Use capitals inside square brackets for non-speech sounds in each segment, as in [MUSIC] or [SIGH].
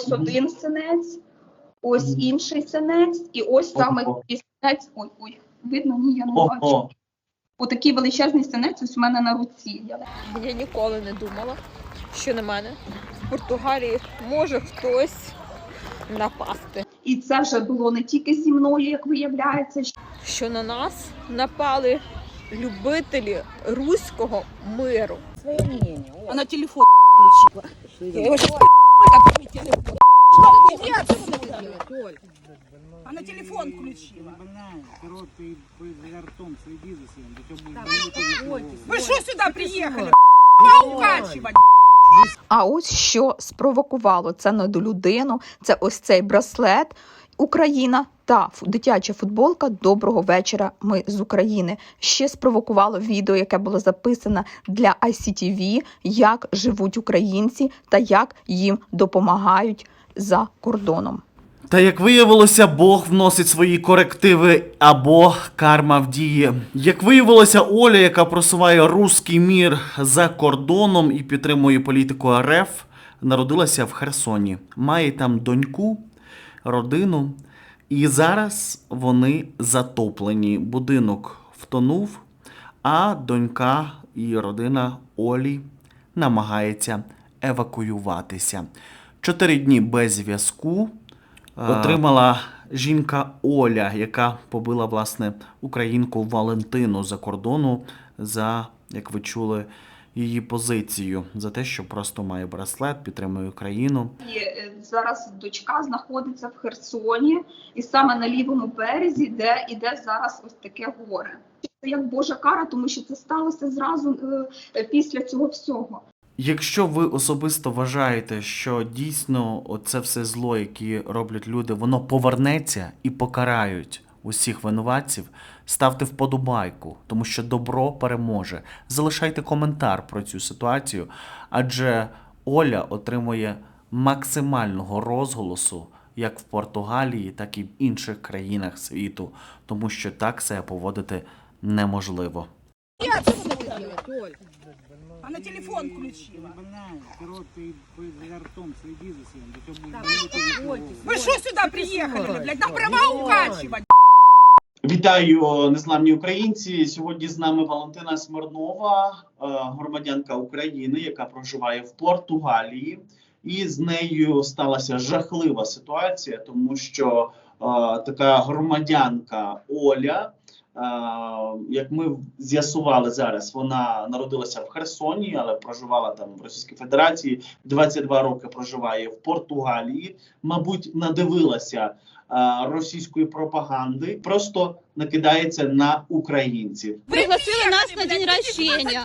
Ось один синець, ось інший синець, і ось саме Ого. такий синець. Ой, ой, видно, ні, я не Ого. бачу. Отакий величезний синець ось у мене на руці. Я Я ніколи не думала, що на мене в Португалії може хтось напасти. І це вже було не тільки зі мною, як виявляється, Що на нас напали любителі руського миру. Она телефон включила. Я его сейчас на телефон включила. Короткий ты ртом следи за будет Вы что сюда. А ось що спровокувало це недолюдину, це ось цей браслет Україна та дитяча футболка Доброго вечора. Ми з України. Ще спровокувало відео, яке було записане для ICTV, як живуть українці та як їм допомагають за кордоном. Та як виявилося, Бог вносить свої корективи або карма в дії. Як виявилося, Оля, яка просуває руський мір за кордоном і підтримує політику РФ, народилася в Херсоні. Має там доньку, родину. І зараз вони затоплені. Будинок втонув, а донька і родина Олі намагається евакуюватися. Чотири дні без зв'язку отримала жінка Оля, яка побила власне українку Валентину за кордону за, як ви чули, її позицію за те, що просто має браслет, підтримує Україну. І е, зараз дочка знаходиться в Херсоні, і саме на лівому березі, де іде зараз ось таке горе. Це як Божа кара, тому що це сталося зразу е, після цього всього. Якщо ви особисто вважаєте, що дійсно оце все зло, яке роблять люди, воно повернеться і покарають усіх винуватців, ставте вподобайку, тому що добро переможе. Залишайте коментар про цю ситуацію, адже Оля отримує максимального розголосу як в Португалії, так і в інших країнах світу, тому що так себе поводити неможливо. Она телефон включила. короткий ты ртом следи за своим, Вы что сюда приехали, блядь? На права укачивать. Вітаю, незламні українці. Сьогодні з нами Валентина Смирнова, е, громадянка України, яка проживає в Португалії, і з нею сталася жахлива ситуація, тому що е, така громадянка Оля, е, як ми з'ясували зараз, вона народилася в Херсоні, але проживала там в Російській Федерації. 22 роки проживає в Португалії. Мабуть, надивилася російської пропаганди, просто накидається на українців. Пригласили нас на день рождения.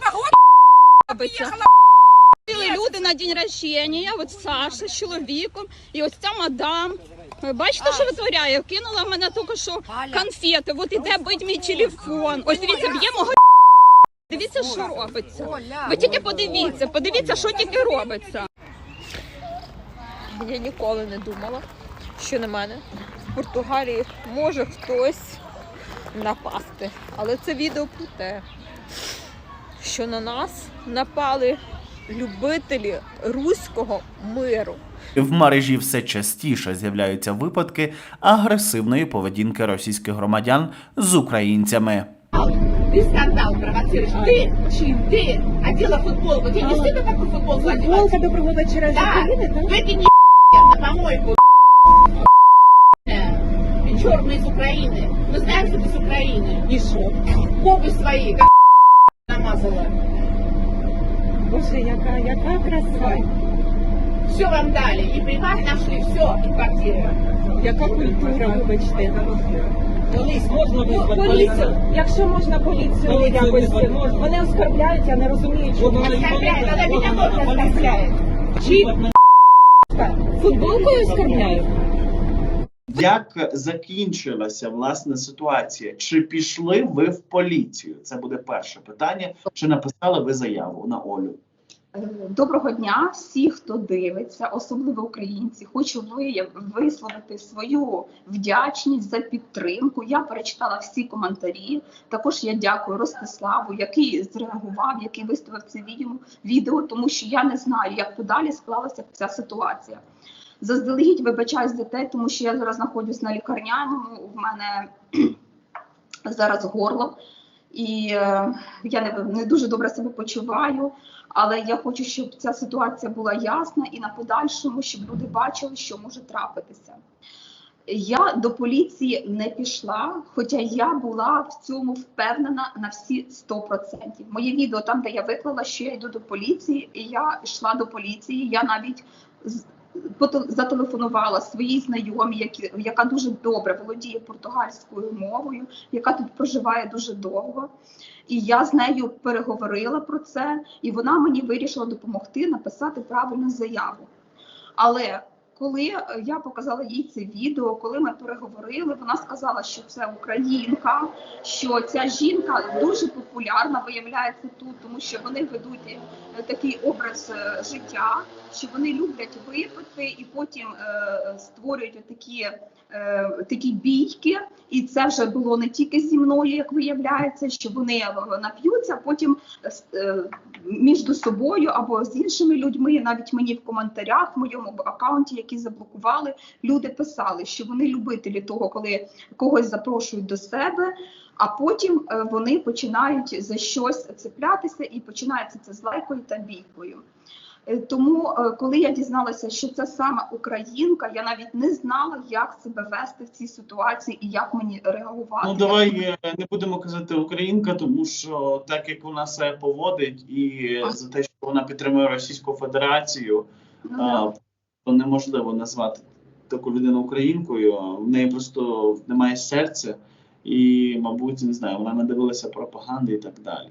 Пригласили люди на день рождения, от Саша з чоловіком, і ось ця мадам. Ви бачите, що витворяє? Кинула в мене тільки що конфети. От іде бить мій телефон. Ось дивіться, б'є мого Дивіться, що робиться. Ви тільки подивіться, подивіться, що тільки робиться. Я ніколи не думала, що на мене в Португалії може хтось напасти. Але це відео про те, що на нас напали любителі руського миру. В мережі все частіше з'являються випадки агресивної поведінки російських громадян з українцями. Ты скандал провоцируешь. Ты, чьи, ты одела футболку. Тебе не стыдно такую футболку одевать? Футболка доброго вечера. Да, выкини на помойку. Ты черный из Украины. Мы знаем, что ты с Украины. И шо? Попы свои, как намазала. Боже, яка, яка краса. Все вам дали. И приказ нашли, все, и квартиры. Яка культура, вибачте. По- Поліцію, якщо можна поліцію якось, вони оскорбляють, я не розумію, чому. Оскорбляет, она меня тоже оскорбляет. Чьи Футболкою оскорбляють? Як закінчилася власне ситуація? Чи пішли ви в поліцію? Це буде перше питання. Чи написали ви заяву на Олю? Е, Доброго дня всі, хто дивиться, особливо українці. Хочу висловити свою вдячність за підтримку. Я перечитала всі коментарі. Також я дякую Ростиславу, який зреагував, який виставив це відео, тому що я не знаю, як подалі склалася ця ситуація. Заздалегідь вибачаюсь за те, тому що я зараз знаходжусь на лікарняному. В мене [CLEARS THROAT] зараз горло, і е, я не, не дуже добре себе почуваю. Але я хочу, щоб ця ситуація була ясна і на подальшому, щоб люди бачили, що може трапитися. Я до поліції не пішла, хоча я була в цьому впевнена на всі 100%. Моє відео там, де я виклала, що я йду до поліції, і я йшла до поліції. Я навіть зателефонувала своїй знайомій, яка дуже добре володіє португальською мовою, яка тут проживає дуже довго. І я з нею переговорила про це, і вона мені вирішила допомогти написати правильну заяву. Але коли е, я показала їй це відео, коли ми переговорили, вона сказала, що це українка, що ця жінка дуже популярна, виявляється тут, тому що вони ведуть е, такий образ е, життя, що вони люблять випити і потім е, створюють такі, е, такі бійки. І це вже було не тільки зі мною, як виявляється, що вони е, нап'ються, потім е, між собою або з іншими людьми, навіть мені в коментарях в моєму аккаунті, які заблокували, люди писали, що вони любителі того, коли когось запрошують до себе. А потім е, вони починають за щось цеплятися і починається це з лайкою та бійкою. Е, Тому, е, коли я дізналася, що це саме українка, я навіть не знала, як себе вести в цій ситуації і як мені реагувати. Ну давай е, не будемо казати українка, тому що так як вона себе поводить, і за те, що вона підтримує Російську Федерацію, Ну, а, то неможливо назвати таку людину українкою. В неї просто немає серця, і, мабуть, не знаю, вона не дивилася пропаганди і так далі.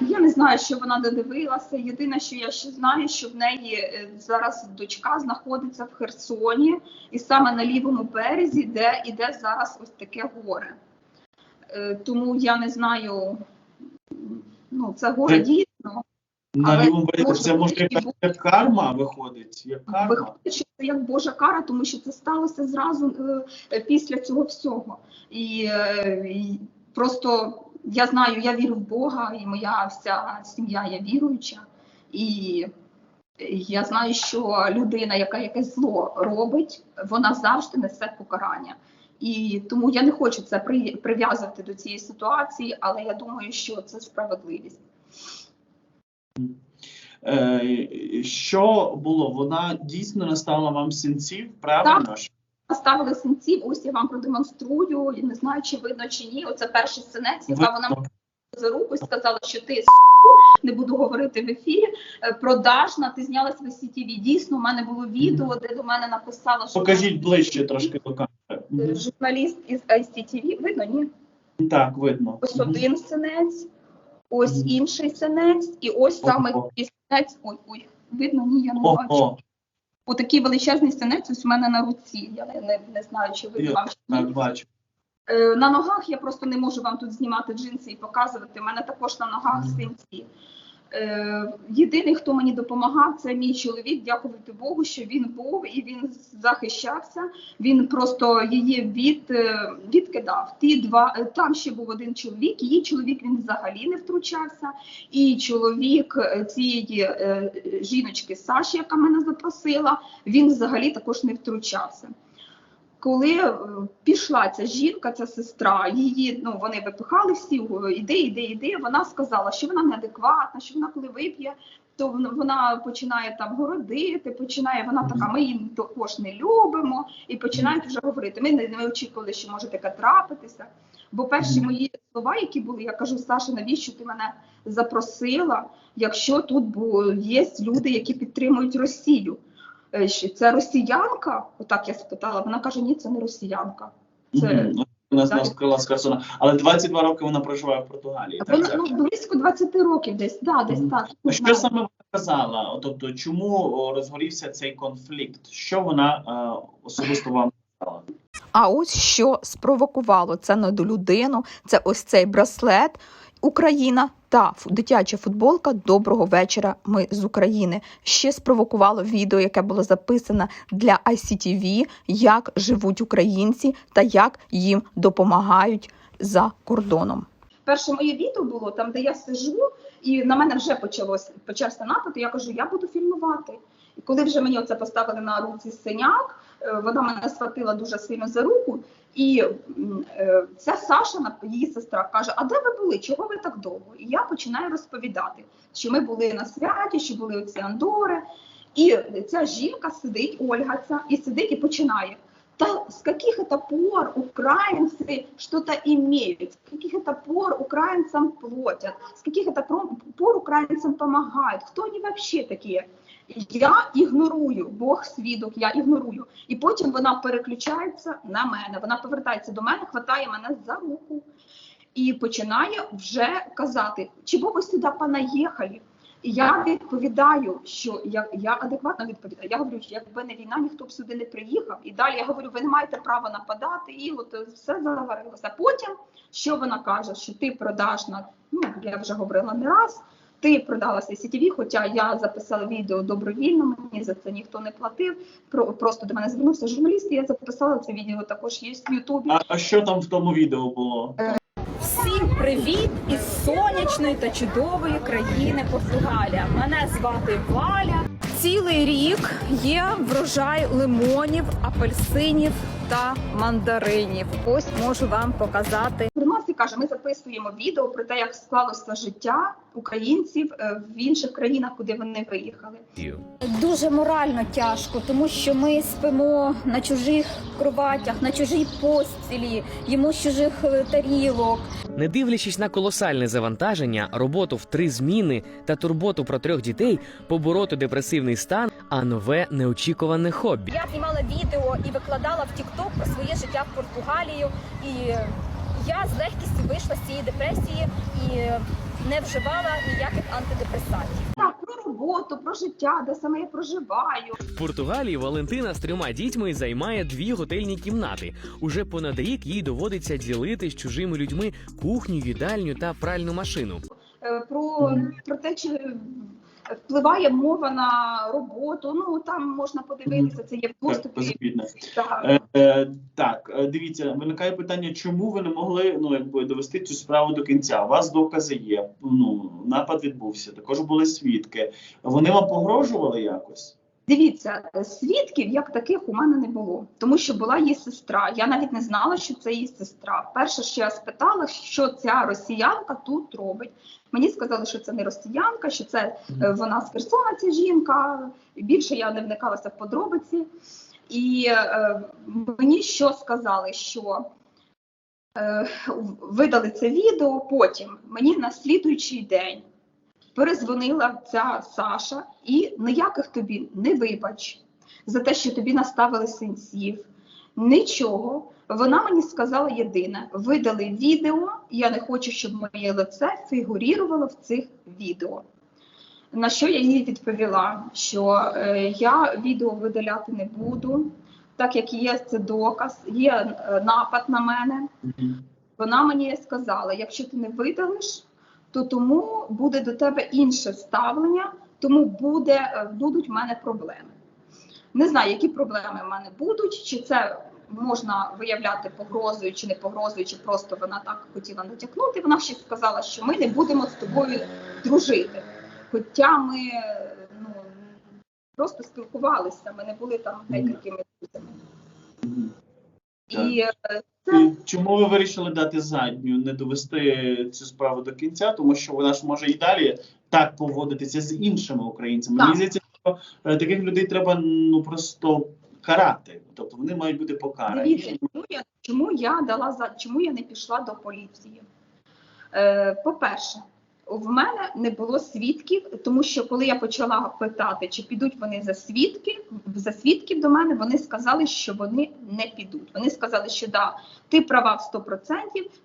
Я не знаю, що вона додивилася. Єдине, що я ще знаю, що в неї е, зараз дочка знаходиться в Херсоні, і саме на лівому березі, де іде зараз ось таке горе. Е, Тому я не знаю, ну це горе дійсно. На лівому березі це може якась як карма виходить, як карма. Виходить, що це як Божа кара, тому що це сталося зразу е, після цього всього. І, і просто я знаю, я вірю в Бога, і моя вся сім'я є віруюча. І я знаю, що людина, яка якесь зло робить, вона завжди несе покарання. І тому я не хочу це прив'язувати до цієї ситуації, але я думаю, що це справедливість. Е, що було? Вона дійсно наставила вам синців, правильно ж? Ставили синців, ось я вам продемонструю. Не знаю, чи видно чи ні. Оце перший синець, яка вона за руку і сказала, що ти не буду говорити в ефірі. е, Продажна, ти знялась в СІТВ. Дійсно, у мене було відео, де до мене написала, що Покажіть ближче трошки до камери. е, журналіст із ICTV. Видно, ні? Так, видно. Ось один синець, ось інший синець, і ось саме синець. Ой, ой, видно, ні, я не Ого. Бачу. такій величезний синець ось у мене на руці. Я не, не, не знаю, чи ви вам. Так, бачу. Е, На ногах я просто не можу вам тут знімати джинси і показувати. У мене також на ногах синці. Е, Єдиний, хто мені допомагав, це мій чоловік. Дякувати Богу, що він був і він захищався. Він просто її від, е, відкидав. Ті два е, там ще був один чоловік. Її чоловік він взагалі не втручався. І чоловік цієї жіночки Саші, яка мене запросила, він взагалі також не втручався коли е, пішла ця жінка, ця сестра, її ну вони випихали всі о, іди, іди, іди. Вона сказала, що вона неадекватна, що вона коли вип'є, то вона- починає там городити, починає вона така. Ми її також не любимо, і починають вже говорити. Ми не, не очікували, що може таке трапитися. Бо перші мої слова, які були, я кажу, Саша, навіщо ти мене запросила, якщо тут є люди, які підтримують Росію? Е, Це росіянка? Отак я спитала. Вона каже: ні, це не росіянка. Це Мгм. У нас Так. розкрила з Херсона. Але 22 роки вона проживає в Португалії. Так, вона так. ну, близько 20 років десь. Да, десь Мгм. так. А Що саме вона казала? Тобто, чому розгорівся цей конфлікт? Що вона е, особисто вам сказала? А ось що спровокувало це недолюдину, це ось цей браслет. Україна та дитяча футболка Доброго вечора. Ми з України. Ще спровокувало відео, яке було записане для ICTV, як живуть українці та як їм допомагають за кордоном. Перше моє відео було там, де я сижу, і на мене вже почалось почався напад. Я кажу, я буду фільмувати. І коли вже мені оце поставили на руці синяк, е, вона мене схватила дуже сильно за руку. І м, е, ця Саша, на- її сестра, каже: А де ви були? Чого ви так довго? І я починаю розповідати, що ми були на святі, що були оці Андори. І ця жінка сидить, Ольга, ця, і сидить і починає. Та с каких это пор украинцы что-то имеют? С каких это пор украинцам платят? С каких это про- пор украинцам помогают? Кто они вообще такие? Я ігнорую, Бог свідок, я ігнорую. І потім вона переключається на мене. Вона повертається до мене, хватає мене за руку і починає вже казати, чого ви сюди понаїхали? І я відповідаю, що я, я адекватно відповідаю. Я говорю, що якби не війна, ніхто б сюди не приїхав. І далі я говорю, ви не маєте права нападати, і от все заварилося. Потім що вона каже, що ти продажна, ну я вже говорила не раз. Ти продалася сітєві, хоча я записала відео добровільно, мені за це ніхто не платив. Про просто до мене звернувся журналіст, і я записала це відео також є в Ютубі. А, а що там в тому відео було? Всім привіт із сонячної та чудової країни Португалія. Мене звати Валя. Цілий рік є врожай лимонів, апельсинів та мандаринів. Ось можу вам показати. Каже, ми записуємо відео про те, як склалося життя українців е, в інших країнах, куди вони виїхали. Дуже морально тяжко, тому що ми спимо на чужих кроватях, на чужій постілі, їмо з чужих е, тарілок. Не дивлячись на колосальне завантаження, роботу в три зміни та турботу про трьох дітей, побороти депресивний стан, а нове неочікуване хобі. Я знімала відео і викладала в TikTok про своє життя в Португалію. І я з легкістю вийшла з цієї депресії і не вживала ніяких антидепресантів. Так, про роботу, про життя, де саме я проживаю. В Португалії Валентина з трьома дітьми займає дві готельні кімнати. Уже понад рік їй доводиться ділити з чужими людьми кухню, їдальню та пральну машину. Е, Про, про те, чи впливає мова на роботу. Ну там можна подивитися, це є в доступі. Так. Е, е, так, е, дивіться, виникає питання, чому ви не могли ну якби довести цю справу до кінця? У вас докази є. Ну напад відбувся. Також були свідки. Вони вам погрожували якось? Дивіться, е, свідків як таких у мене не було, тому що була її сестра. Я навіть не знала, що це її сестра. Перше, що я спитала, що ця росіянка тут робить. Мені сказали, що це не росіянка, що це е, вона з Херсона, ця жінка. Більше я не вникалася в подробиці. І е, мені що сказали, що е, видали це відео. Потім мені на слідуючий день перезвонила ця Саша, і ніяких тобі не вибач за те, що тобі наставили синців. Нічого. Вона мені сказала єдине: видали відео. Я не хочу, щоб моє лице фігурувало в цих відео. На що я їй відповіла, що е, я відео видаляти не буду, так як є це доказ, є е, напад на мене. Вона мені сказала: якщо ти не видалиш, то тому буде до тебе інше ставлення, тому буде, е, будуть в мене проблеми. Не знаю, які проблеми в мене будуть, чи це можна виявляти погрозою, чи не погрозою, чи просто вона так хотіла натякнути. Вона ще сказала, що ми не будемо з тобою дружити. Хоча ми ну, просто спілкувалися, ми не були там деякими друзями. Е, І чому ви вирішили дати задню, не довести цю справу до кінця? Тому що вона ж може і далі так поводитися з іншими українцями. Так. Мені здається, що е, таких людей треба ну просто карати. Тобто вони мають бути покарані. Дивіться, чому я, чому я дала за чому я не пішла до поліції? Е, по-перше, в мене не було свідків, тому що коли я почала питати, чи підуть вони за свідки, за свідків до мене, вони сказали, що вони не підуть. Вони сказали, що да, ти права в 100%,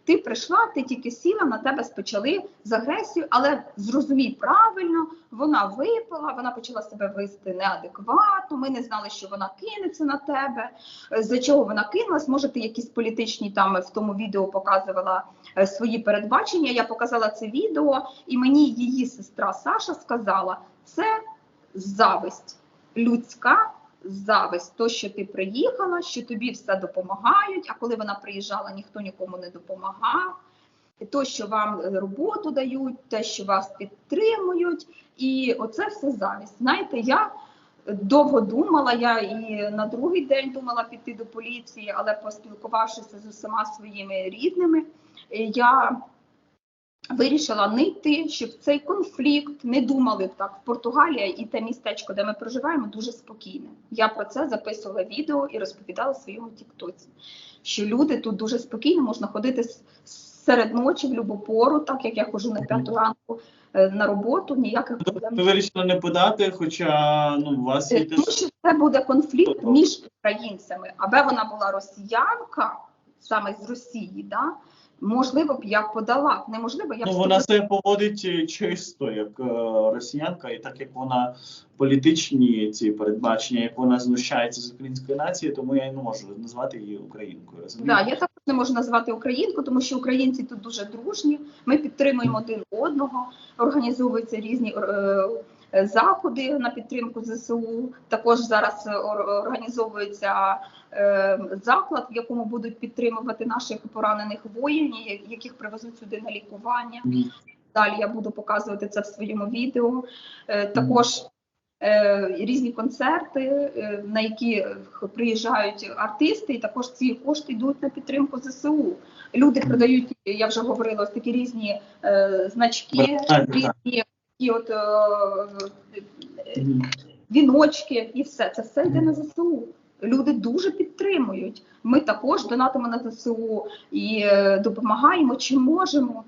ти прийшла, ти тільки сіла, на тебе спочали з агресією, але зрозумій правильно, вона випила, вона почала себе вести неадекватно. Ми не знали, що вона кинеться на тебе. Е, За чого вона кинулась? Може, ти якісь політичні там в тому відео показувала е, свої передбачення. Я показала це відео, і мені її сестра Саша сказала: це зависть, людська зависть. То, що ти приїхала, що тобі все допомагають. А коли вона приїжджала, ніхто нікому не допомагав. То, що вам е, роботу дають, те, що вас підтримують, і оце все завість. Знаєте, я довго думала. Я і на другий день думала піти до поліції, але поспілкувавшися з усіма своїми рідними, е, я вирішила не йти, щоб цей конфлікт не думали так. В Португалія і те містечко, де ми проживаємо, дуже спокійне. Я про це записувала відео і розповідала своєму тіктоці, що люди тут дуже спокійно можна ходити серед ночі в любу пору, так як я ходжу на п'яту ранку е, на роботу, ніяких проблем. Ви вирішили не подати, хоча ну, у вас є Е, Тому що це буде конфлікт між українцями. Аби вона була росіянка, саме з Росії, да? Можливо б я подала. Неможливо, я б Ну, вона себе поводить е, чисто як е, росіянка, і так як вона політичні ці передбачення, як вона знущається з української нації, тому я і не можу назвати її українкою. Да, я також не можу назвати українку, тому що українці тут дуже дружні. Ми підтримуємо один одного, організовуються різні е, заходи на підтримку ЗСУ. Також зараз е, організовується е, заклад, в якому будуть підтримувати наших поранених воїнів, яких привезуть сюди на лікування. Далі я буду показувати це в своєму відео. Е, також різні концерти, на які приїжджають артисти, і також ці кошти йдуть на підтримку ЗСУ. Люди продають, я вже говорила, ось такі різні значки, різні такі от е, віночки і все. Це все йде на ЗСУ. Люди дуже підтримують. Ми також донатимо на ЗСУ і е, допомагаємо чим можемо.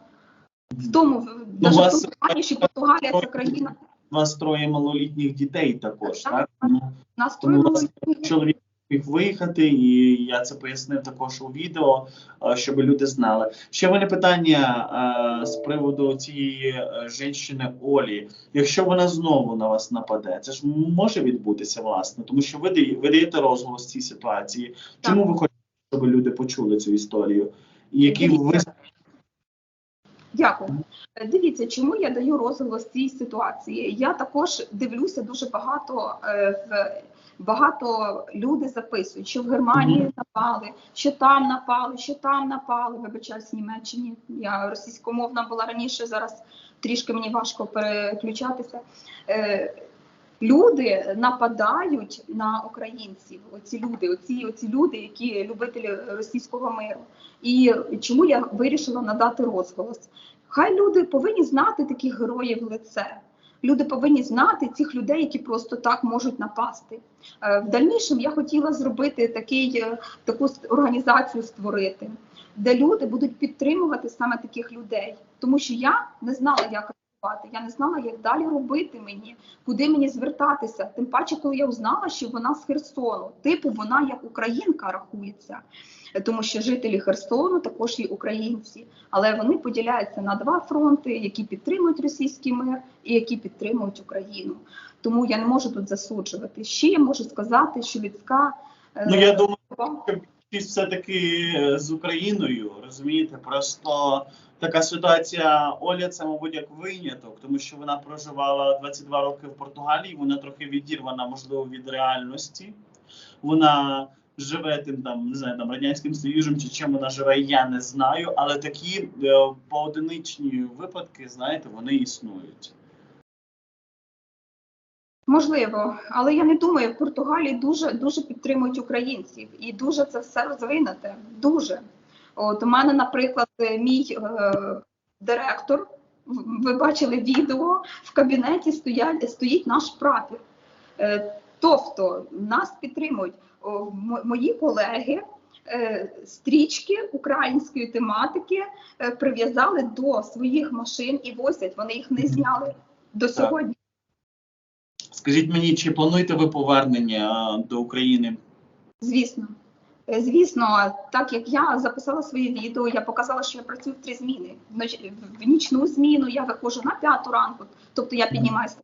В тому в- вас- тому плані, що Португалія це країна У вас троє малолітніх дітей також, Так, так? Тому настроєна. Тому чоловік міг виїхати, і я це пояснив також у відео, е, щоб люди знали. Ще мене питання е, з приводу цієї е, жінки Олі. Якщо вона знову на вас нападе, це ж може відбутися власне, тому що ви дає- ви даєте розголос цій ситуації. Чому ви хочете, щоб люди почули цю історію? І які ви. Дякую. Дивіться, чому я даю розголос цій ситуації. Я також дивлюся дуже багато в багато люди записують, що в Германії напали, що там напали, що там напали. Вибачаюсь, в Німеччині. Я російськомовна була раніше, зараз трішки мені важко переключатися. Е, Люди нападають на українців. Оці люди, оці, оці люди, які любителі російського миру. І чому я вирішила надати розголос? Хай люди повинні знати таких героїв лице. Люди повинні знати цих людей, які просто так можуть напасти. Е, В дальнішому я хотіла зробити такий, е, таку організацію створити, де люди будуть підтримувати саме таких людей. Тому що я не знала, як я не знала, як далі робити мені, куди мені звертатися. Тим паче, коли я узнала, що вона з Херсону, типу вона як українка рахується, тому що жителі Херсону також є українці, але вони поділяються на два фронти, які підтримують російський мир і які підтримують Україну. Тому я не можу тут засуджувати. Ще я можу сказати, що людська е, ну я думаю. більшість все-таки е, з Україною, розумієте? Просто така ситуація Оля, це, мабуть, як виняток, тому що вона проживала 22 роки в Португалії, вона трохи відірвана, можливо, від реальності. Вона живе тим там, не знаю, там радянським союзом чи чим вона живе, я не знаю. Але такі е, поодиничні випадки, знаєте, вони існують. Можливо, але я не думаю, в Португалії дуже дуже підтримують українців і дуже це все розвинете. Дуже. От у мене, наприклад, е, мій е, директор, ви бачили відео, в кабінеті стоять, стоїть наш прапір. Тобто нас підтримують мої колеги. е, Стрічки української тематики е, прив'язали до своїх машин і возять. Вони їх не зняли до сьогодні. Скажіть мені, чи плануєте ви повернення до України? Звісно. Е, Звісно, так як я записала своє відео, я показала, що я працюю в три зміни. В нічну зміну я виходжу на п'яту ранку, тобто я піднімаюся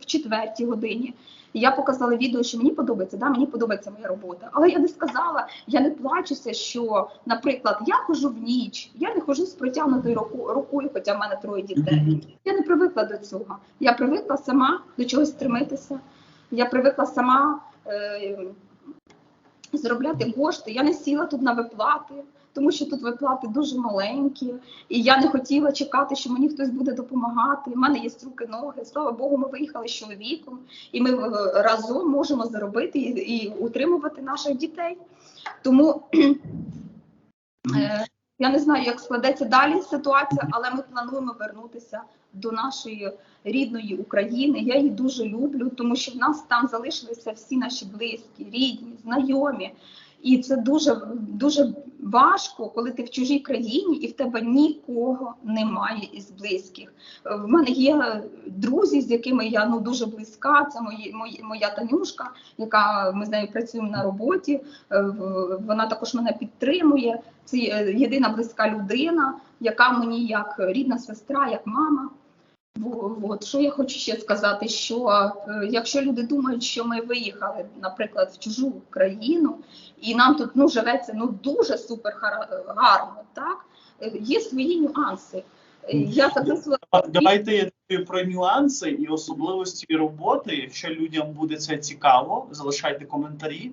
в четвертій годині. І я показала відео, що мені подобається, да, мені подобається моя робота. Але я не сказала, я не плачуся, що, наприклад, я хожу в ніч, я не хожу з протягнутою руку- рукою, хоча в мене троє дітей. Я не привикла до цього. Я привикла сама до чогось стремитися. Я привикла сама е, заробляти кошти. Я не сіла тут на виплати, тому що тут виплати дуже маленькі, і я не хотіла чекати, що мені хтось буде допомагати. У мене є руки, ноги. Слава Богу, ми виїхали з чоловіком, і ми е, разом можемо заробити і, і утримувати наших дітей. Тому [CLEARS THROAT] е, я не знаю, як складеться далі ситуація, але ми плануємо вернутися до нашої рідної України. Я її дуже люблю, тому що в нас там залишилися всі наші близькі, рідні, знайомі. І це дуже дуже важко, коли ти в чужій країні і в тебе нікого немає із близьких. Е, В мене є друзі, з якими я ну дуже близька. Це мої, мої моя Танюшка, яка ми з нею працюємо на роботі. Е, Вона також мене підтримує. Це е, єдина близька людина, яка мені як рідна сестра, як мама. От що я хочу ще сказати, що е, якщо люди думають, що ми виїхали, наприклад, в чужу країну, і нам тут ну живеться ну дуже супер гарно, так е, є свої нюанси. Е, Я записувала Давайте я думаю, про нюанси і особливості роботи. Якщо людям буде це цікаво, залишайте коментарі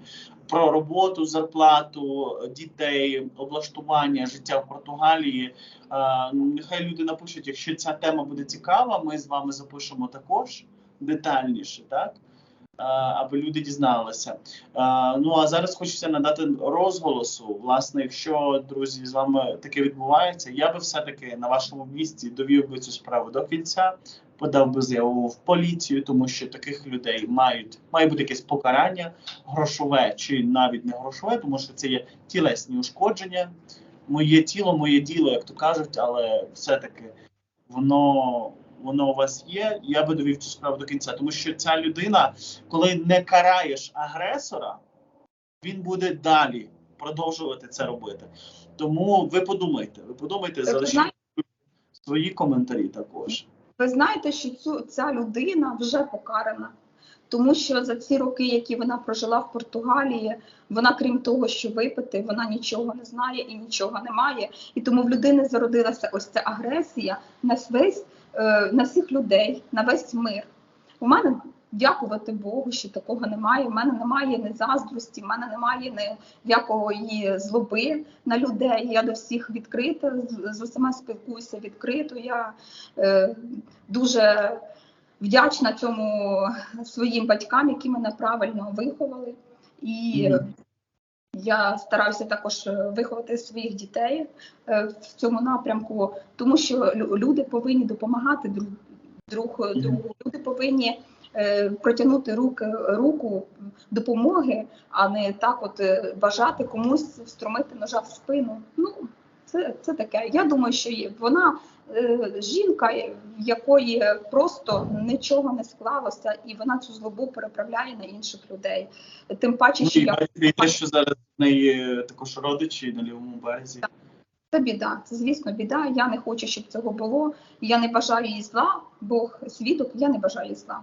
про роботу, зарплату, дітей, облаштування життя в Португалії. Е, Нехай люди напишуть, якщо ця тема буде цікава, ми з вами запишемо також детальніше, так? Аби люди дізналися. Ну а зараз хочеться надати розголосу. Власне, якщо друзі з вами таке відбувається, я би все-таки на вашому місці довів би цю справу до кінця, подав би заяву в поліцію, тому що таких людей мають має бути якесь покарання, грошове чи навіть не грошове, тому що це є тілесні ушкодження. Моє тіло, моє діло, як то кажуть, але все-таки воно. Воно у вас є, я би довів цю справу до кінця, тому що ця людина, коли не караєш агресора, він буде далі продовжувати це робити. Тому ви подумайте, ви подумайте, Ви залишіть свої коментарі також. Ви знаєте, що цю ця людина вже покарана, тому що за ці роки, які вона прожила в Португалії, вона, крім того, що випити, вона нічого не знає і нічого не має. І тому в людини зародилася ось ця агресія на е, на всіх людей, на весь мир. У мене дякувати Богу, що такого немає. У мене немає ні заздрості, в мене немає ніякої злоби на людей. Я до всіх відкрита, з, усіма спілкуюся відкрито. Я е, дуже вдячна цьому своїм батькам, які мене правильно виховали. І Мгм. Я стараюся також е, виховати своїх дітей е, в цьому напрямку, тому що лю- люди повинні допомагати друг, друг другу. Люди повинні е, протягнути руки, руку допомоги, а не так от е, бажати комусь встромити ножа в спину. Ну, це, це таке. Я думаю, що вона е, жінка, в якої просто нічого не склалося, і вона цю злобу переправляє на інших людей. Тим паче, Ну, що я те, що зараз в неї також родичі на лівому березі. це біда. Це звісно біда. Я не хочу, щоб цього було. Я не бажаю їй зла. Бог свідок, я не бажаю їй зла.